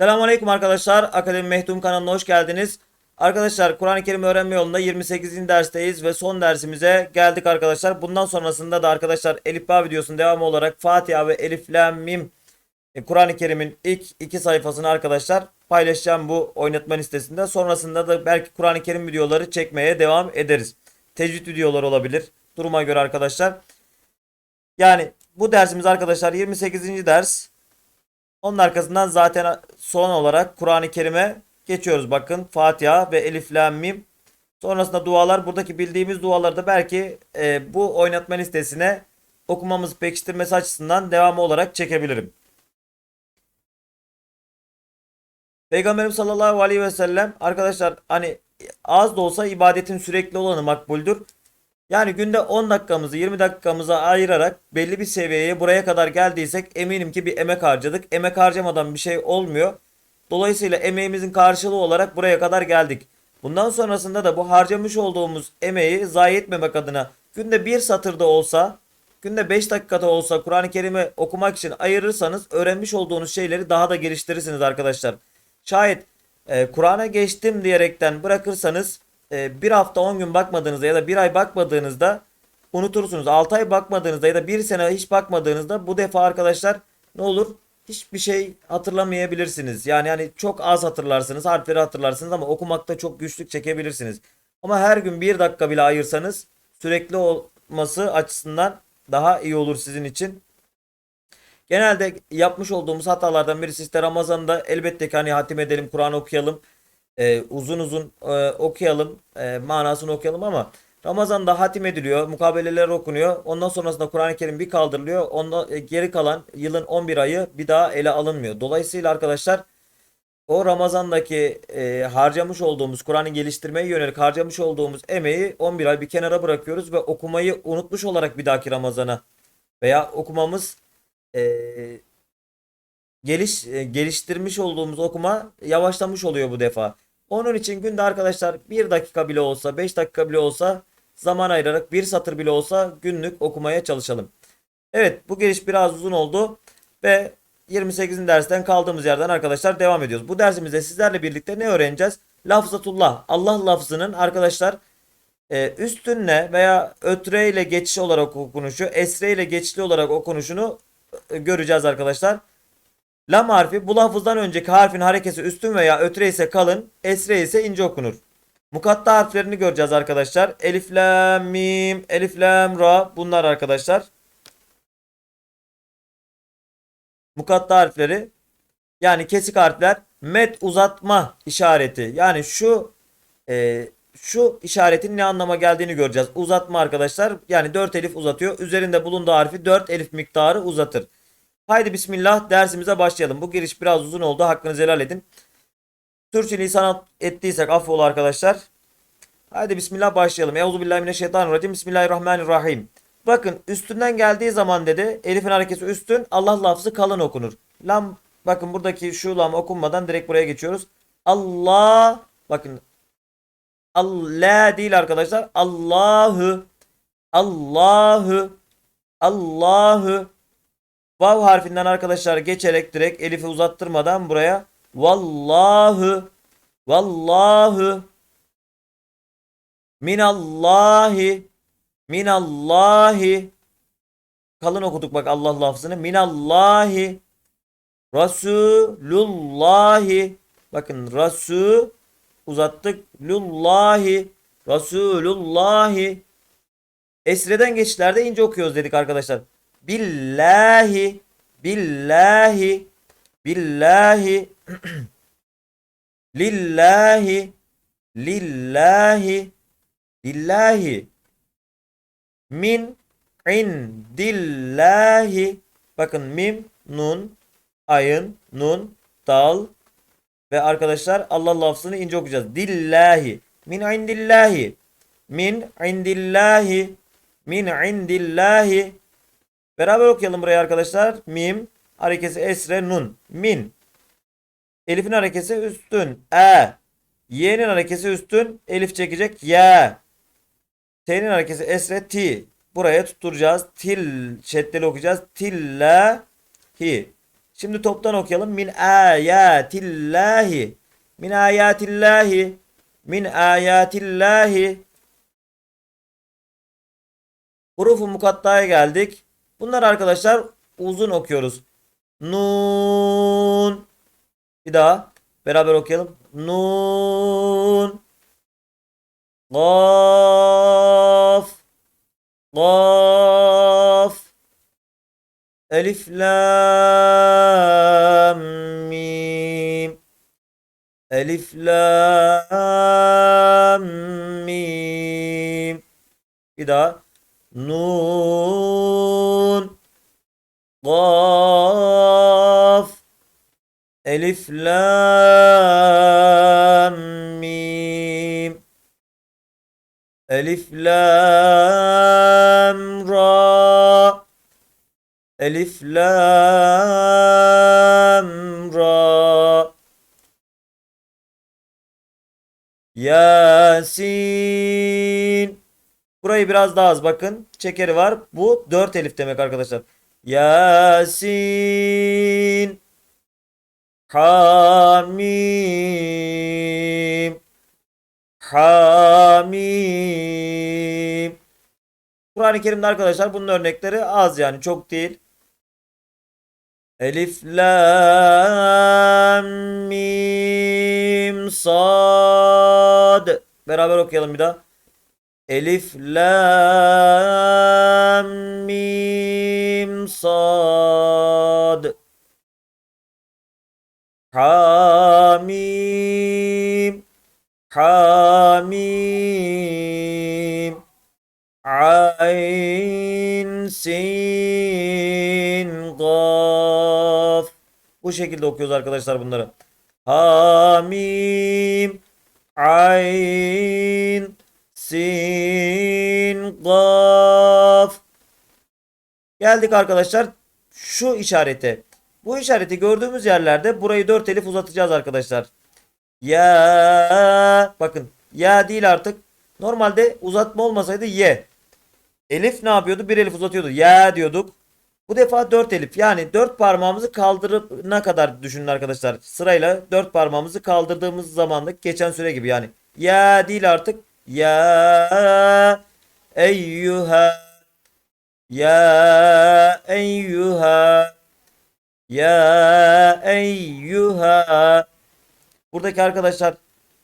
Selamünaleyküm arkadaşlar. Akademi Mehdum kanalına hoş geldiniz. Arkadaşlar Kur'an-ı Kerim öğrenme yolunda 28. dersteyiz ve son dersimize geldik arkadaşlar. Bundan sonrasında da arkadaşlar Elif Ba videosunun devamı olarak Fatiha ve Elif Lam Mim e, Kur'an-ı Kerim'in ilk iki sayfasını arkadaşlar paylaşacağım bu oynatma listesinde. Sonrasında da belki Kur'an-ı Kerim videoları çekmeye devam ederiz. Tecvid videoları olabilir. Duruma göre arkadaşlar. Yani bu dersimiz arkadaşlar 28. ders. Onun arkasından zaten son olarak Kur'an-ı Kerim'e geçiyoruz. Bakın Fatiha ve Elif Lam Mim. Sonrasında dualar. Buradaki bildiğimiz duaları da belki e, bu oynatma listesine okumamızı pekiştirmesi açısından devamı olarak çekebilirim. Peygamberim sallallahu aleyhi ve sellem arkadaşlar hani az da olsa ibadetin sürekli olanı makbuldür. Yani günde 10 dakikamızı 20 dakikamızı ayırarak belli bir seviyeye buraya kadar geldiysek eminim ki bir emek harcadık. Emek harcamadan bir şey olmuyor. Dolayısıyla emeğimizin karşılığı olarak buraya kadar geldik. Bundan sonrasında da bu harcamış olduğumuz emeği zayi etmemek adına günde bir satırda olsa, günde 5 dakikada olsa Kur'an-ı Kerim'i okumak için ayırırsanız öğrenmiş olduğunuz şeyleri daha da geliştirirsiniz arkadaşlar. Şayet e, Kur'an'a geçtim diyerekten bırakırsanız e, bir hafta 10 gün bakmadığınızda ya da bir ay bakmadığınızda unutursunuz. 6 ay bakmadığınızda ya da bir sene hiç bakmadığınızda bu defa arkadaşlar ne olur? Hiçbir şey hatırlamayabilirsiniz. Yani yani çok az hatırlarsınız, harfleri hatırlarsınız ama okumakta çok güçlük çekebilirsiniz. Ama her gün bir dakika bile ayırsanız sürekli olması açısından daha iyi olur sizin için. Genelde yapmış olduğumuz hatalardan birisi işte Ramazan'da elbette ki hani hatim edelim, Kur'an okuyalım, e, uzun uzun e, okuyalım, e, manasını okuyalım ama Ramazan'da hatim ediliyor, mukabeleler okunuyor. Ondan sonrasında Kur'an-ı Kerim bir kaldırılıyor. Ondan e, geri kalan yılın 11 ayı bir daha ele alınmıyor. Dolayısıyla arkadaşlar o Ramazan'daki e, harcamış olduğumuz Kur'an'ı geliştirmeye yönelik harcamış olduğumuz emeği 11 ay bir kenara bırakıyoruz ve okumayı unutmuş olarak bir dahaki Ramazan'a veya okumamız e, geliş e, geliştirmiş olduğumuz okuma yavaşlamış oluyor bu defa. Onun için günde arkadaşlar bir dakika bile olsa 5 dakika bile olsa zaman ayırarak bir satır bile olsa günlük okumaya çalışalım. Evet bu giriş biraz uzun oldu ve 28. dersten kaldığımız yerden arkadaşlar devam ediyoruz. Bu dersimizde sizlerle birlikte ne öğreneceğiz? Lafzatullah. Allah lafzının arkadaşlar e, üstünle veya ötre ile geçiş olarak okunuşu, esre ile geçişli olarak okunuşunu e, göreceğiz arkadaşlar. Lam harfi bu lafızdan önceki harfin harekesi üstün veya ötre ise kalın, esre ise ince okunur. Mukatta harflerini göreceğiz arkadaşlar. Elif, lam, mim, elif, lam, ra bunlar arkadaşlar. Mukatta harfleri yani kesik harfler met uzatma işareti. Yani şu e, şu işaretin ne anlama geldiğini göreceğiz. Uzatma arkadaşlar. Yani 4 elif uzatıyor. Üzerinde bulunduğu harfi 4 elif miktarı uzatır. Haydi bismillah dersimize başlayalım. Bu giriş biraz uzun oldu. Hakkınızı helal edin. Türkçe lisan ettiysek affola arkadaşlar. Haydi bismillah başlayalım. Euzubillahimineşşeytanirracim. Bismillahirrahmanirrahim. Bakın üstünden geldiği zaman dedi Elif'in hareketi üstün Allah lafzı kalın okunur. Lam bakın buradaki şu lam okunmadan direkt buraya geçiyoruz. Allah bakın Allah değil arkadaşlar. Allahü Allahü Allahü Vav harfinden arkadaşlar geçerek direkt elifi uzattırmadan buraya. Vallahu Vallahu Minallahi Minallahi. Kalın okuduk bak Allah lafzını. Minallahi Rasulullahi. Bakın Rasul uzattık. Lullahi Rasulullahi. Esreden geçişlerde ince okuyoruz dedik arkadaşlar. Billahi billahi billahi lillahi lillahi lillahi. Min indillahi. Bakın mim nun ayın nun dal. Ve arkadaşlar Allah lafzını ince okuyacağız. Dillahi. Min indillahi. Min indillahi. Min indillahi Beraber okuyalım burayı arkadaşlar. Mim harekesi esre nun. Min. Elif'in harekesi üstün. E. Y'nin harekesi üstün. Elif çekecek. Y. T'nin harekesi esre ti. Buraya tutturacağız. Til şeddeli okuyacağız. Tilla hi. Şimdi toptan okuyalım. Min ayatillahi. Min ayatillahi. Min ayatillahi. Hurufu mukattaya geldik. Bunlar arkadaşlar uzun okuyoruz. Nun. Bir daha beraber okuyalım. Nun. Gaf. Gaf. Elif lam mim. Elif lam mim. Bir daha. Nun. Elif lam mim. Elif lam ra. Elif lam ra. Yasin. Burayı biraz daha az bakın. Çekeri var. Bu 4 elif demek arkadaşlar. Yasin. Hamim. Hamim. Kur'an-ı Kerim'de arkadaşlar bunun örnekleri az yani çok değil. Elif Lam Mim Sad. Beraber okuyalım bir daha. Elif Lam Mim Sad. Hamim. Hamim. Ayn sin gaf. Bu şekilde okuyoruz arkadaşlar bunları. Hamim. Ayn sin gaf. Geldik arkadaşlar şu işarete. Bu işareti gördüğümüz yerlerde burayı 4 elif uzatacağız arkadaşlar. Ya bakın ya değil artık. Normalde uzatma olmasaydı ye. Elif ne yapıyordu? Bir elif uzatıyordu. Ya diyorduk. Bu defa 4 elif. Yani 4 parmağımızı kaldırıp ne kadar düşünün arkadaşlar. Sırayla 4 parmağımızı kaldırdığımız zamandaki geçen süre gibi yani. Ya değil artık. Ya eyyuha ya eyyuha ya eyyuha Buradaki arkadaşlar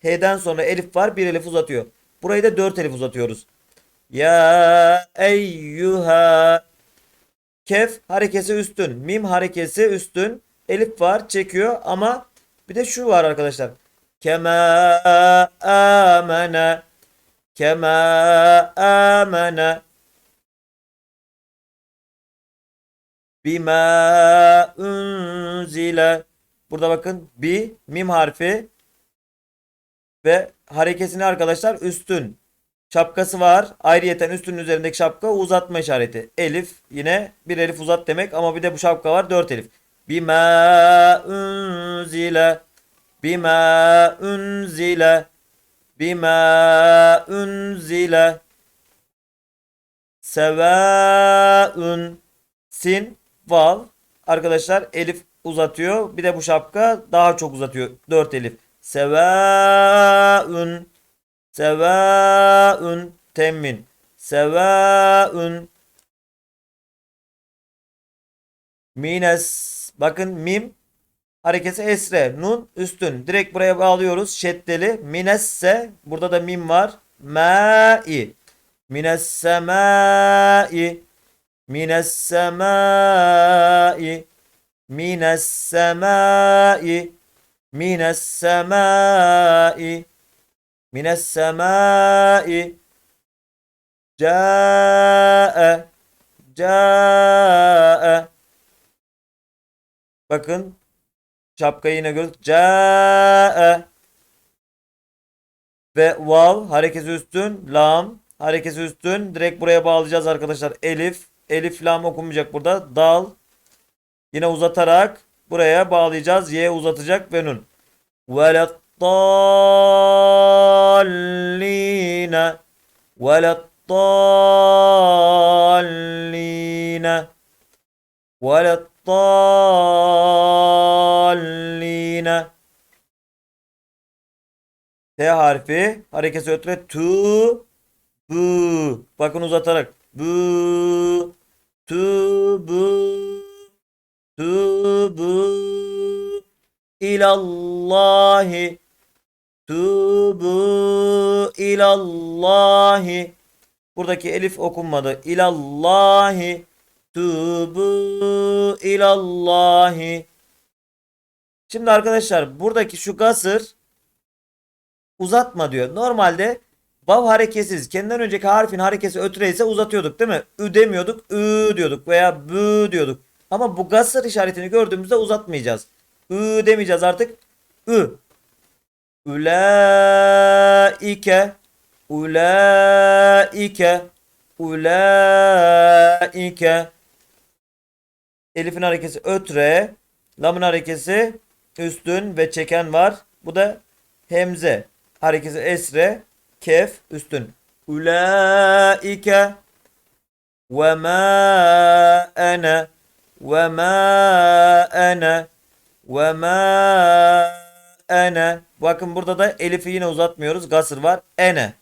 H'den sonra elif var. Bir elif uzatıyor. Burayı da 4 elif uzatıyoruz. Ya eyyuha Kef harekesi üstün. Mim harekesi üstün. Elif var çekiyor ama bir de şu var arkadaşlar. Kema amene Kema amene Bima unzile Burada bakın bi mim harfi ve harekesini arkadaşlar üstün şapkası var. Ayrıyeten üstünün üzerindeki şapka uzatma işareti. Elif yine bir elif uzat demek ama bir de bu şapka var 4 elif. Bima unzile bima unzile bima unzile sevaun sin val arkadaşlar elif uzatıyor. Bir de bu şapka daha çok uzatıyor. 4 elif. Sevaun Sevaun temmin. Sevaun Mines bakın mim harekesi esre. Nun üstün. Direkt buraya bağlıyoruz. Şeddeli. Minesse burada da mim var. Ma'i Mines semai Mines semai Mines semai Mines semai Mines semai Ca'e Ca'e Bakın şapkayı yine gördük. Ca'e ve vav harekesi üstün lam harekesi üstün direkt buraya bağlayacağız arkadaşlar. Elif elif lam okunmayacak burada. Dal yine uzatarak buraya bağlayacağız. Y uzatacak ve nun. Velettallina Velettallina dallin. T harfi harekesi ötre tu bu. Bakın uzatarak bu tu bu ilallahi tubu ilallahi. Buradaki elif okunmadı. İlallahi tubu ilallahi. Şimdi arkadaşlar buradaki şu gasır uzatma diyor. Normalde vav hareketsiz. Kendinden önceki harfin harekesi ötüre ise uzatıyorduk değil mi? Ü demiyorduk. Ü diyorduk veya bü diyorduk. Ama bu gasır işaretini gördüğümüzde uzatmayacağız. Ü demeyeceğiz artık. Ü. Ulaike. Ulaike. Ulaike. Elif'in harekesi ötre. Lam'ın harekesi üstün ve çeken var. Bu da hemze. Harekesi esre. Kef üstün. Ulaike. Ve ma ene. Ve ma ene. Ve ma ene. Bakın burada da Elif'i yine uzatmıyoruz. Gasır var. Ene.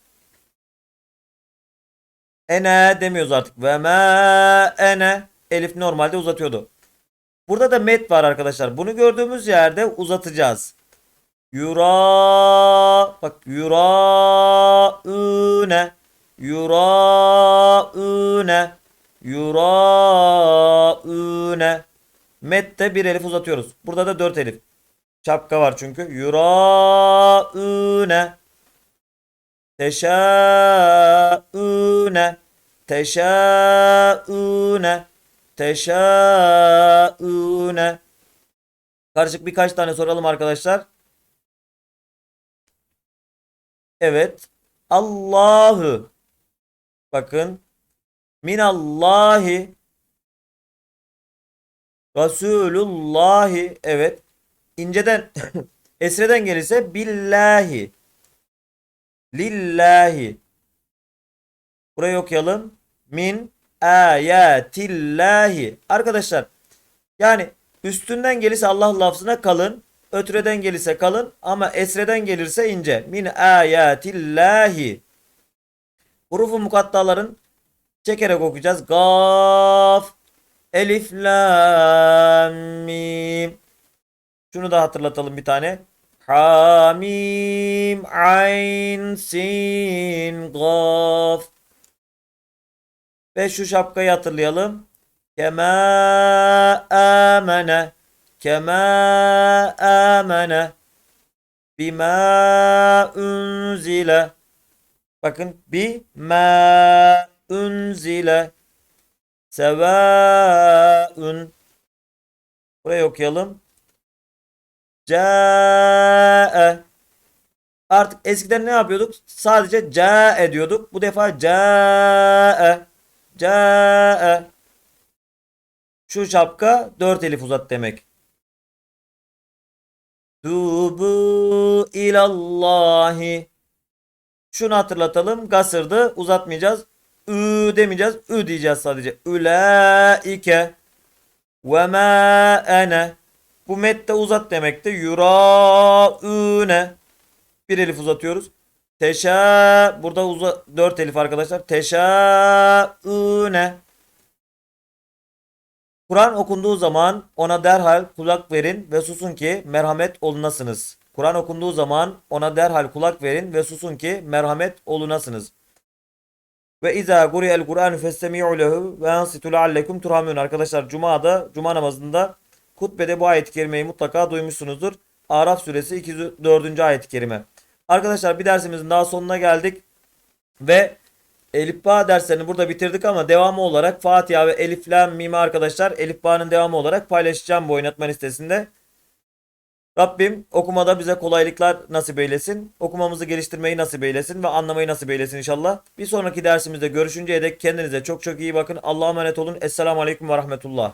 Ene demiyoruz artık. Ve ma ene. Elif normalde uzatıyordu. Burada da met var arkadaşlar. Bunu gördüğümüz yerde uzatacağız. Yura bak yura üne yura üne yura üne Mette bir elif uzatıyoruz. Burada da dört elif. Şapka var çünkü. Yura üne teşaüne teşaüne teşaüne Karışık birkaç tane soralım arkadaşlar. Evet. Allahu. Bakın. Minallahi. Resulullahi. Evet. İnceden esreden gelirse billahi. Lillahi. Burayı okuyalım. Min ayatillahi. Arkadaşlar yani üstünden gelirse Allah lafzına kalın. Ötreden gelirse kalın ama esreden gelirse ince. Min ayatillahi. Hurufu mukattaların çekerek okuyacağız. Gaf, elif, lam, mim. Şunu da hatırlatalım bir tane. Hamim, ayn, sin, gaf. Ve şu şapkayı hatırlayalım. Kema amene. Kema amene. Bima unzile. Bakın bima unzile. Sevaun. Burayı okuyalım. Ca'e. Artık eskiden ne yapıyorduk? Sadece ca'e diyorduk. Bu defa ca'e. Ca'e. Şu şapka 4 elif uzat demek. Tubu ilallahi. Şunu hatırlatalım. Gasırdı. Uzatmayacağız. Ü demeyeceğiz. Ü diyeceğiz sadece. Ülaike. Ve ma ene. Bu mette uzat demekti. Yuraüne. Bir elif uzatıyoruz. Teşa. Burada uza 4 elif arkadaşlar. Teşaüne. Kur'an okunduğu zaman ona derhal kulak verin ve susun ki merhamet olunasınız. Kur'an okunduğu zaman ona derhal kulak verin ve susun ki merhamet olunasınız. Ve izâ guriyel Kur'an festemi'u lehu ve ansitu leallekum turhamun. Arkadaşlar Cuma'da, Cuma namazında hutbede bu ayet-i kerimeyi mutlaka duymuşsunuzdur. Araf suresi 204. ayet-i kerime. Arkadaşlar bir dersimizin daha sonuna geldik. Ve Elif derslerini burada bitirdik ama devamı olarak Fatiha ve Elif Lam Mim'i arkadaşlar Elif devamı olarak paylaşacağım bu oynatma listesinde. Rabbim okumada bize kolaylıklar nasip eylesin. Okumamızı geliştirmeyi nasip eylesin ve anlamayı nasip eylesin inşallah. Bir sonraki dersimizde görüşünceye dek kendinize çok çok iyi bakın. Allah'a emanet olun. Esselamu Aleyküm ve Rahmetullah.